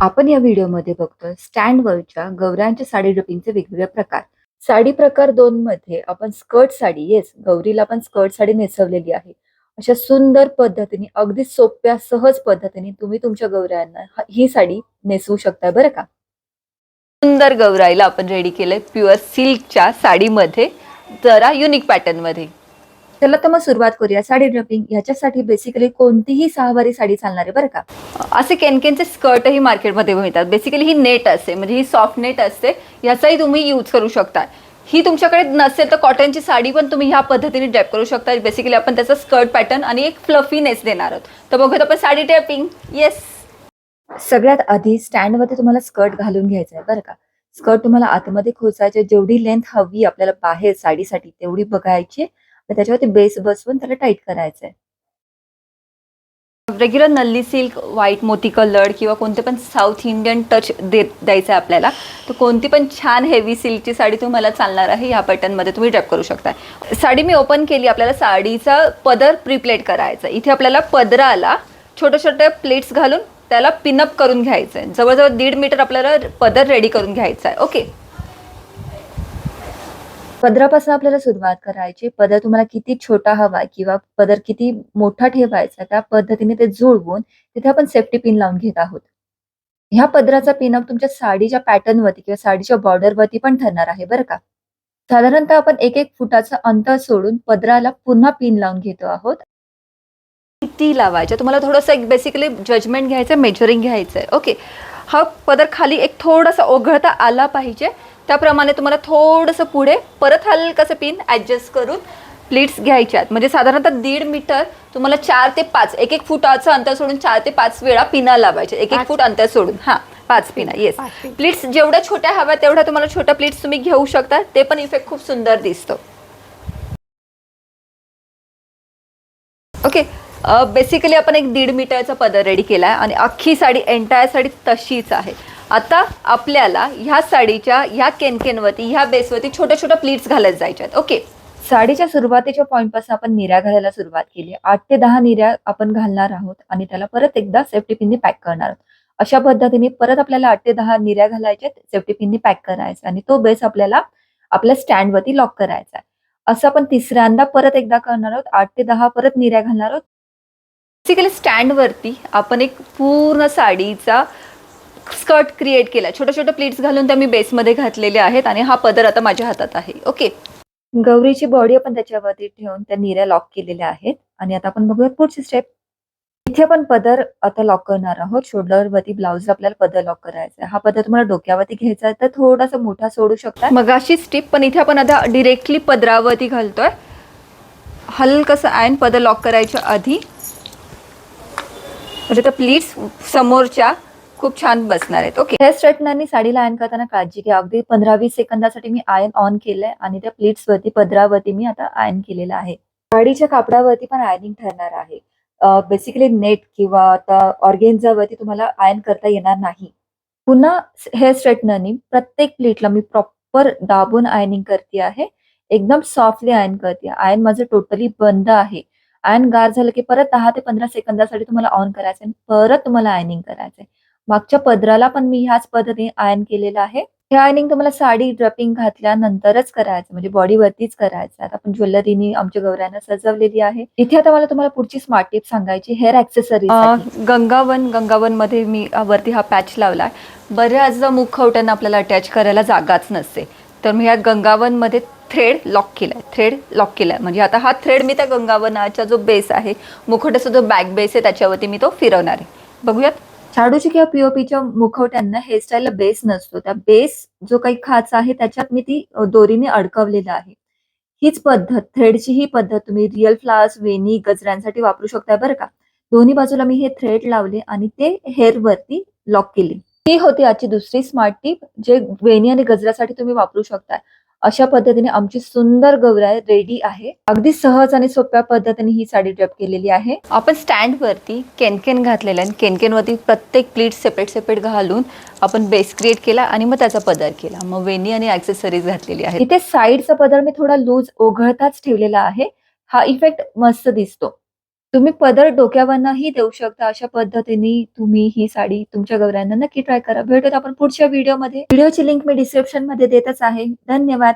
आपण या व्हिडिओमध्ये बघतोय स्टँडवरच्या गौऱ्यांच्या साडी ड्रेपिंगचे वेगवेगळे प्रकार. साडी प्रकार दोन मध्ये आपण स्कर्ट साडी येस गौरीला आपण स्कर्ट साडी नेसवलेली आहे. अशा सुंदर पद्धतीने अगदी सोप्या सहज पद्धतीने तुम्ही तुमच्या गौऱ्यांना ही साडी नेसवू शकता बरं का? सुंदर गौराईला आपण रेडी केलंय प्युअर सिल्कच्या साडीमध्ये जरा युनिक पॅटर्नमध्ये. चला तर मग सुरुवात करूया. साडी ड्रपिंग ह्याच्यासाठी बेसिकली कोणतीही सहावारी साडी चालणार आहे बरं का? असे केनकेनचे स्कर्टही मार्केटमध्ये मिळतात. बेसिकली ही नेट असते म्हणजे ही सॉफ्ट नेट असते याचाही तुम्ही यूज करू शकता. ही तुमच्याकडे नसेल तर कॉटनची साडी पण तुम्ही ह्या पद्धतीने ड्रॅप करू शकता. बेसिकली आपण त्याचा स्कर्ट पॅटर्न आणि एक फ्लफीनेस देणार आहोत. तर बघूयात आपण साडी ड्रॅपिंग. येस सगळ्यात आधी स्टँडमध्ये तुम्हाला स्कर्ट घालून घ्यायचं आहे बरं का? स्कर्ट तुम्हाला आतमध्ये खोचायचे जेवढी लेंथ हवी आपल्याला बाहेर साडीसाठी तेवढी बघायची. त्याच्यावरती बेस बसवून त्याला टाईट करायचं आहे रेग्युलर नल्ली सिल्क व्हाईट मोती कलर किंवा कोणते पण साऊथ इंडियन टच दे द्यायचं आहे आपल्याला तर कोणती पण छान हेवी सिल्कची साडी तुम्हाला चालणार आहे ह्या पॅटर्नमध्ये तुम्ही ड्रॅप करू शकता साडी मी ओपन केली आपल्याला साडीचा पदर प्रिप्लेट करायचा इथे आपल्याला पदराला छोटे छोटे प्लेट्स घालून त्याला पिनअप करून घ्यायचं आहे जवळजवळ दीड मीटर आपल्याला पदर रेडी करून घ्यायचा आहे. ओके पदरापासून आपल्याला सुरुवात करायची. पदर तुम्हाला किती छोटा हवा किंवा पदर किती मोठा ठेवायचा त्या पद्धतीने ते जुळवून तिथे आपण सेफ्टी पिन लावून घेत आहोत. ह्या पदराचा पिनअप तुमच्या साडीच्या पॅटर्न वरती किंवा साडीच्या बॉर्डर वरती पण ठरणार आहे बरं का? साधारणतः आपण एक एक फुटाचं अंतर सोडून पदराला पुन्हा पिन लावून घेतो आहोत. किती लावायच्या तुम्हाला थोडंसं एक बेसिकली जजमेंट घ्यायचं आहे मेजरिंग घ्यायचं आहे ओके हा पदर खाली एक थोडासा ओघळता आला पाहिजे. त्याप्रमाणे तुम्हाला थोडंसं पुढे परत हलकंसं पिन ॲडजस्ट करून प्लीट्स घ्यायच्यात म्हणजे साधारणतः दीड मीटर तुम्हाला चार ते पाच एक एक फुटाचं अंतर सोडून चार ते पाच वेळा पिना लावायचे. एक एक फूट अंतर सोडून. हां पाच पिना येस प्लीट्स जेवढ्या छोट्या हव्या तेवढ्या तुम्हाला छोट्या प्लीट्स तुम्ही घेऊ शकता. ते पण इफेक्ट खूप सुंदर दिसतो. ओके बेसिकली आपण एक दीड मीटरचा पदर रेडी केला आहे आणि अख्खी साडी एंटायर साडी तशीच आहे. आता आपल्याला ह्या साडीच्या ह्या केनकेनवरती ह्या बेसवरती छोट्या छोट्या प्लीट्स घालत जायच्या आहेत ओके साडीच्या सुरुवातीच्या पॉईंटपासून आपण निर्या घालायला सुरुवात केली. आठ ते दहा निर्या आपण घालणार आहोत आणि त्याला परत एकदा सेफ्टी पिनने पॅक करणार आहोत. अशा पद्धतीने परत आपल्याला आठ ते दहा निर्या घालायच्या सेफ्टी पिनने पॅक करायचा आणि तो बेस आपल्याला आपल्या स्टँडवरती लॉक करायचा आहे. असं आपण तिसऱ्यांदा परत एकदा करणार आहोत. आठ ते दहा परत निऱ्या घालणार आहोत. बेसिकली स्टँडवरती आपण एक पूर्ण साडीचा स्कर्ट क्रिएट केला. छोट्या छोट्या प्लेट्स घालून त्या मी बेसमध्ये घातलेले आहेत आणि हा पदर आता माझ्या हातात आहे. ओके गौरीची बॉडी आपण त्याच्यावरती ठेवून त्या निर्या लॉक केलेल्या आहेत. आणि आता आपण बघूया पुढची स्टेप इथे आपण पदर आता लॉक करणार आहोत. शोल्डरवरती ब्लाउज आपल्याला पदर लॉक करायचा आहे. हा पदर तुम्हाला डोक्यावरती घ्यायचा आहे. तर थोडासा मोठा सोडू शकता. मग अशी स्टेप पण इथे आपण आता डिरेक्टली पदरावरती घालतोय. हलकसं आयन पदर लॉक करायच्या आधी. म्हणजे त्या प्लीट्स समोरच्या खूप छान बसणार आहेत. ओके हेअर स्ट्रेटनरनी साडीला आयन करताना काळजी घ्या. अगदी पंधरा वीस सेकंदासाठी मी आयन ऑन केलंय आणि त्या प्लेट्स वरती पदरावरती मी आता आयन केलेलं आहे. साडीच्या कापडावरती पण आयनिंग ठरणार आहे. बेसिकली नेट किंवा आता ऑर्गेन्झावरती तुम्हाला आयन करता येणार नाही. पुन्हा हेअर स्ट्रेटनरनी प्रत्येक प्लेटला मी प्रॉपर दाबून आयनिंग करते आहे. एकदम सॉफ्टली आयन करते आयन माझं टोटली बंद आहे. आयन गार झालं की परत दहा ते पंधरा सेकंदासाठी तुम्हाला ऑन करायचं आणि परत तुम्हाला आयनिंग करायचंय. मागच्या पदराला पण मी ह्याच पद्धतीने आयन केलेलं आहे. हे आयनिंग तुम्हाला साडी ड्रपिंग घातल्यानंतरच करायचं म्हणजे बॉडीवरतीच करायचं. आता आपण ज्वेलरीनी आमच्या गौऱ्यांना सजवलेली आहे. इथे आता मला तुम्हाला पुढची स्मार्ट टिप सांगायची हेअर ऍक्सेसरीज अं, गंगावन गंगावनमध्ये मी वरती हा पॅच लावलाय. बऱ्याचदा मुखवट्यांना आपल्याला अटॅच करायला जागाच नसते. तर मी या गंगावनमध्ये थ्रेड लॉक केलाय थ्रेड लॉक केलाय. म्हणजे आता हा थ्रेड मी त्या गंगावनाचा जो बेस आहे मुखवट्याचा जो बॅक बेस आहे त्याच्यावरती मी तो फिरवणार आहे. बघूयात. शाडूची किंवा पीओपीच्या मुखवट्यांना हेअरस्टाईलला बेस नसतो. त्या बेस जो काही खाच आहे त्याच्यात मी ती दोरीने अडकवलेलं आहे. हीच पद्धत थ्रेडची ही पद्धत तुम्ही रिअल फ्लावर्स वेणी गजऱ्यांसाठी वापरू शकताय बरं का? दोन्ही बाजूला मी हे थ्रेड लावले आणि ते हेअर वरती लॉक केले. ही होती आजची दुसरी स्मार्ट टिप जे वेणी आणि गजऱ्यासाठी तुम्ही वापरू शकताय. अशा पद्धतीने आमची सुंदर गौराई रेडी आहे. अगदी सहज आणि सोप्या पद्धतीने ही साडी ड्रेप केलेली आहे. आपण स्टँडवरती केनकेन घातलेलं आहे. केनकेनवरती प्रत्येक प्लीट सेपरेट सेपरेट घालून आपण बेस क्रिएट केला आणि मग त्याचा पदर केला. मग वेणी आणि ॲक्सेसरीज घातलेली आहे इथे साईडचा पदर मी थोडा लूज ओघळताच ठेवलेला आहे. हा इफेक्ट मस्त दिसतो. तुम्ही पदर डोक्यावरनाही देऊ शकता अशा पद्धतीने तुम्ही ही साडी तुमच्या गौऱ्यांना नक्की ट्राय करा. भेटूत आपण पुढच्या व्हिडिओमध्ये व्हिडिओची लिंक मी डिस्क्रिप्शनमध्ये देतच आहे. धन्यवाद.